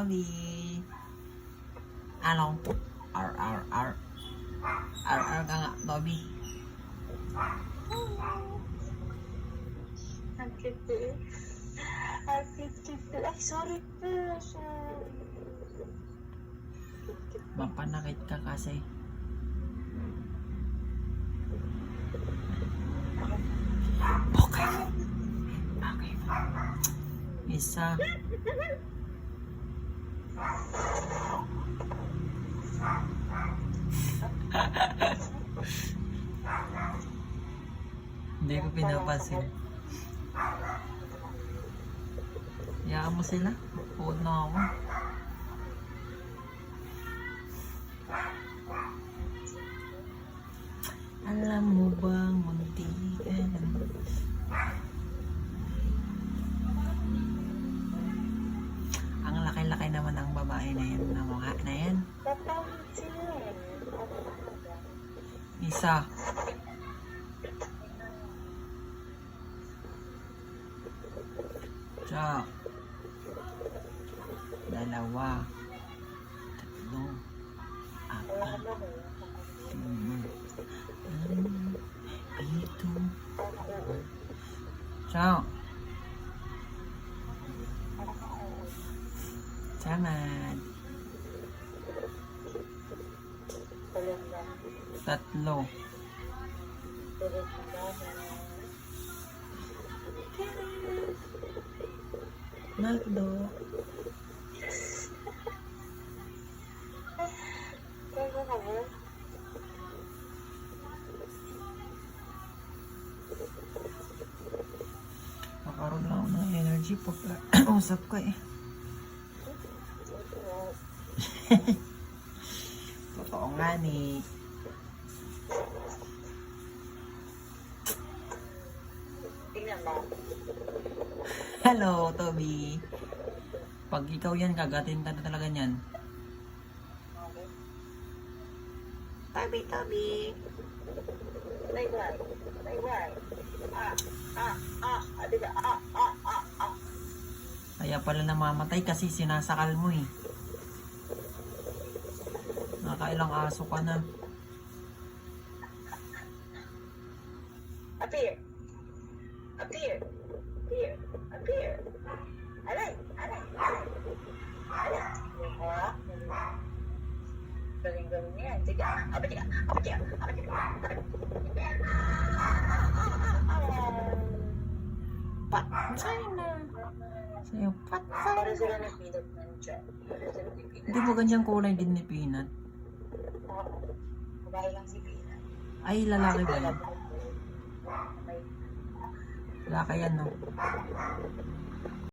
Toby. Ano? Ar, ar, ar. Ar, ar ka nga, Toby. Ang cute eh. Ang cute Ay, sorry po. Sorry. Mapanakit ka kasi. Okay. Okay. Isa. Hindi ko pinapansin. Hayaan mo sila. Puod na ako. Alam mo bang Isa. Tsaka. Dalawa. Tatlo. Apat. lima, enam, itu. Ciao. Jangan. Tulog na. Tatlo. Magdo. Nakaroon lang ng energy pag usap ko eh. Totoo nga ni. Tingnan mo. Hello, Toby. Pag ikaw yan, kagatin ka na talaga niyan. Toby, Toby. Layway. Layway. Ah, ah, ah. Ka. Ah, ah, ah, ah. Kaya pala namamatay kasi sinasakal mo eh. Nakailang aso ka na. Appear. Appear. Appear. Appear. Alay. Alay. Alay. Alay. Ha? Galing-galing niya. Sige. Apa tiga. Apa tiga. Apa tiga. Patsay na. Sa'yo, patsay Para na. Hindi mo ganyang kulay din ni Peanut. Babae lang si Pina. Ay, lalaki ba yan? May Lalaki yan, no?